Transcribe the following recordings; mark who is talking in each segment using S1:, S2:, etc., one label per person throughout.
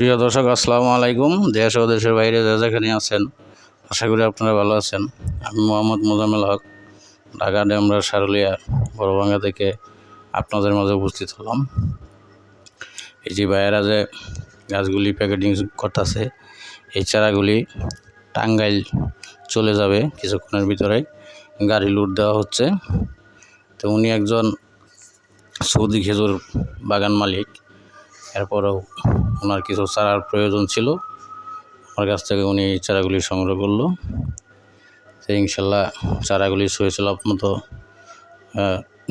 S1: প্রিয় দর্শক, আসসালামু আলাইকুম। দেশ ও দেশের বাইরে যা যেখানে আছেন, আশা করি আপনারা ভালো আছেন। আমি মোহাম্মদ মোজাম্মেল হক, ঢাকা, ডেমরা, সারুলিয়া, বড়ভাঙ্গা থেকে আপনাদের মাঝে উপস্থিত হলাম। এই যে ভাইয়েরা যে গাছগুলি প্যাকেটিং করতেছে, এই চারাগুলি টাঙ্গাইল চলে যাবে কিছুক্ষণের ভিতরে। গাড়ি লুট দেওয়া হচ্ছে। তো উনি একজন সৌদি খেজুর বাগান মালিক, এরপরেও ওনার কিছু চারার প্রয়োজন ছিল। আমার কাছ থেকে উনি চারাগুলি সংগ্রহ করল। তো ইনশাল্লাহ চারাগুলি শুয়েছিল মতো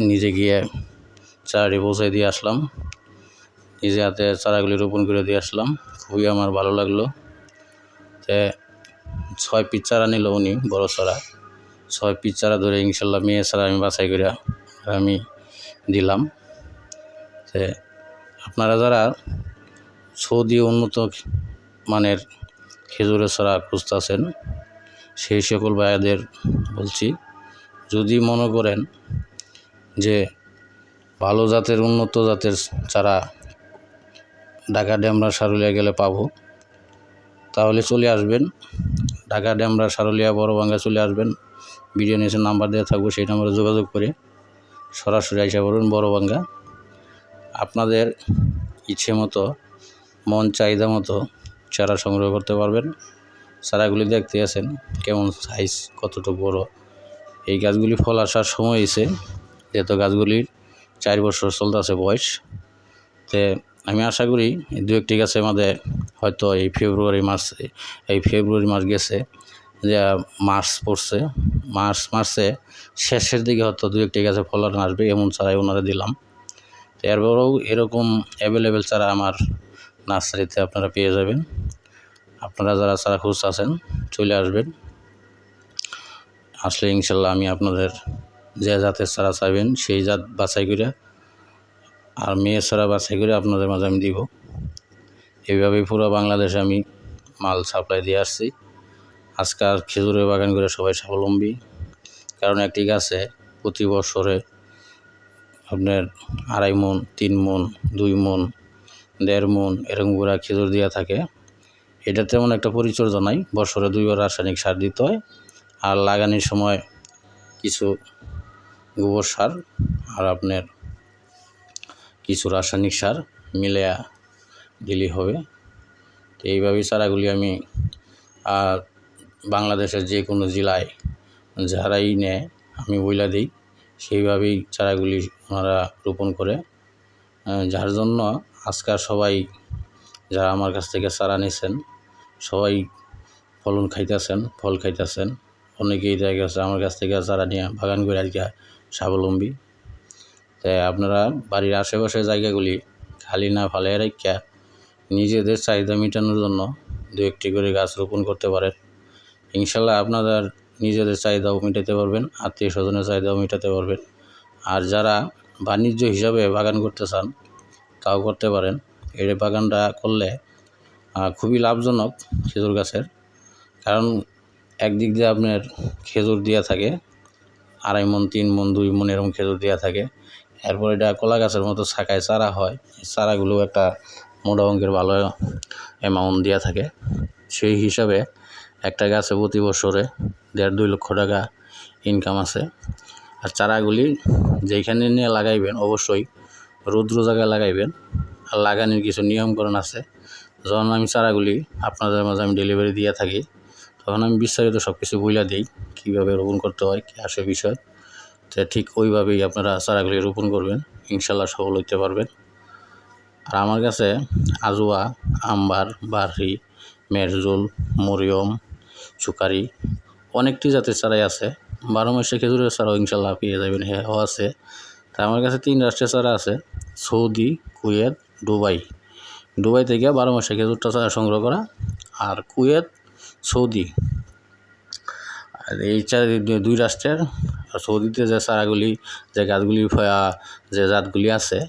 S1: নিজে গিয়ে চারাটি পৌঁছে দিয়ে আসলাম। নিজে হাতে চারাগুলি রোপণ করে দিয়ে আসলাম। খুবই আমার ভালো লাগল। তে ছয় পিস চারা নিল উনি, বড় চারা। ছয় পিস চারা ধরে ইনশাল্লাহ মেয়ে চারা আমি বাছাই করে আমি দিলাম। তে আপনারা যারা সৌদি উন্নত মানের খেজুরের ছড়া খুঁজতেছেন, সেই সকল ভাইয়াদের বলছি, যদি মনে করেন যে ভালো জাতের, উন্নত জাতের চারা ঢাকা ড্যামরা সারুলিয়া গেলে পাবো, তাহলে চলে আসবেন। ঢাকা ড্যামরা সারুলিয়া বড়ভাঙ্গা চলে আসবেন। ভিডিও নিচে নাম্বার দেওয়া থাকব, সেই নাম্বারে যোগাযোগ করে সরাসরি আইসা বলবেন বড়ভাঙ্গা আপনাদের ইচ্ছে মতো মন চাহিদা মতো চারা সংগ্রহ করতে পারবেন। চারাগুলি দেখতে আছেন কেমন সাইজ কতটুকু বড়। এই গাছগুলি ফল আসার সময় এসে যেহেতু গাছগুলির চার বছর চলতে আছে বয়স, তে আমি আশা করি দু একটি গাছে আমাদের হয়তো এই ফেব্রুয়ারি মাস, এই ফেব্রুয়ারি মাস গেছে, যে মার্চ পড়ছে। মার্চ মাসে শেষের দিকে হয়তো দু একটি গাছে ফলন আসবে, এমন চারাই ওনারা দিলাম। এরপরেও এরকম অ্যাভেলেবেল চারা আমার নার্সারিতে আপনারা পেয়ে যাবেন। আপনারা যারা চারা খুঁজ আছেন, চলে আসবেন। আসলে ইনশাল্লাহ আমি আপনাদের যে জাতের চারা চাইবেন, সেই জাত বাছাই করে আর মেয়ে চারা বাছাই করে আপনাদের মাঝে আমি দিব। এইভাবেই পুরো বাংলাদেশে আমি মাল সাপ্লাই দিয়ে আসছি। আজকাল খেজুরের বাগান করে সবাই স্বাবলম্বী। কারণ একটি গাছে প্রতি বছরে আপনার আড়াই মন, তিন মন, দুই মন দেড় মন এরকম করে খেজুর দেওয়া থাকে। এটা তেমন একটা পরিচর্যা নাই। বছরে দুইবার রাসায়নিক সার দিতে হয়। আর লাগানোর সময় কিছু গোবর সার আর আপনার কিছু রাসায়নিক সার মিলে দিলেই হবে। তো এইভাবেই চারাগুলি আমি আর বাংলাদেশের যে কোনো জেলায় যারাই নেয়, আমি বইলা দিই, সেইভাবেই চারাগুলি ওনারা রোপণ করে। যার জন্য আজকাল সবাই যারা আমার কাছ থেকে চারা নিছেন, সবাই ফলন খাইতেছেন, ফল খাইতেছেন। অনেকেই দেখা গেছে আমার কাছ থেকে চারা নিয়ে বাগান করে আজকে স্বাবলম্বী। তাই আপনারা বাড়ির আশেপাশের জায়গাগুলি খালি না ফালে রেখা নিজেদের চাহিদা মেটানোর জন্য দু একটি করে গাছ রোপণ করতে পারেন। ইনশাল্লাহ আপনাদের নিজেদের চাহিদাও মেটাতে পারবেন, আত্মীয় স্বজনের চাহিদাও মেটাতে পারবেন। আর যারা বাণিজ্য হিসাবে বাগান করতে চান, তাও করতে পারেন। এই বাগানটা করলে খুবই লাভজনক খেজুর গাছের। কারণ একদিক দিয়ে আপনার খেজুর দেওয়া থাকে, আড়াই মন, তিন মন, দুই মন এরকম খেজুর দেওয়া থাকে। এরপর এটা কলা গাছের মতো শাখায় চারা হয় চারাগুলো একটা মোটা অঙ্কের ভালো অ্যামাউন্ট দেওয়া থাকে। সেই হিসাবে একটা গাছে প্রতি বছরে দেড় দুই লক্ষ টাকা ইনকাম আছে। আর চারাগুলি যেখানে নিয়ে লাগাইবেন অবশ্যই রৌদ্র জায়গায় লাগাইবেন। আর লাগানোর কিছু নিয়মকরণ আছে। যখন আমি চারাগুলি আপনাদের মাঝে আমি ডেলিভারি দিয়ে থাকি, তখন আমি বিস্তারিত সব কিছু বইলা দিই, কীভাবে রোপণ করতে হয়, কী আসে বিষয়। তো ঠিক ওইভাবেই আপনারা চারাগুলি রোপণ করবেন ইনশাল্লাহ সফল হইতে পারবেন। আর আমার কাছে আজুয়া, আম্বার, বার্রি, মেরজুল, মরিয়ম চুকারি অনেকটি জাতের চারাই আছে। বারো মাসে খেজুরের চারাও ইনশাল্লাহ পেয়ে যাবেন হ্যাঁ ও আছে। তা আমার কাছে তিন রাষ্ট্রের চারা আছে, সৌদি, কুয়েত, দুবাই। দুবাই থেকে বারো মাসে খেজুরটা চারা সংগ্রহ করা আর কুয়েত, সৌদি। আর এই চার দুই রাষ্ট্রের সৌদিতে যে চারাগুলি, যে গাছগুলি যে জাতগুলি আছে,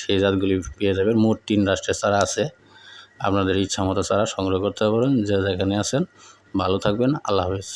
S1: সেই জাতগুলি পেয়ে যাবেন। মোট তিন রাষ্ট্রের চারা আছে। আপনাদের ইচ্ছা মতো চারা সংগ্রহ করতে পারেন, যে যেখানে আছেন। ভালো থাকবেন, আল্লাহ হাফেজ।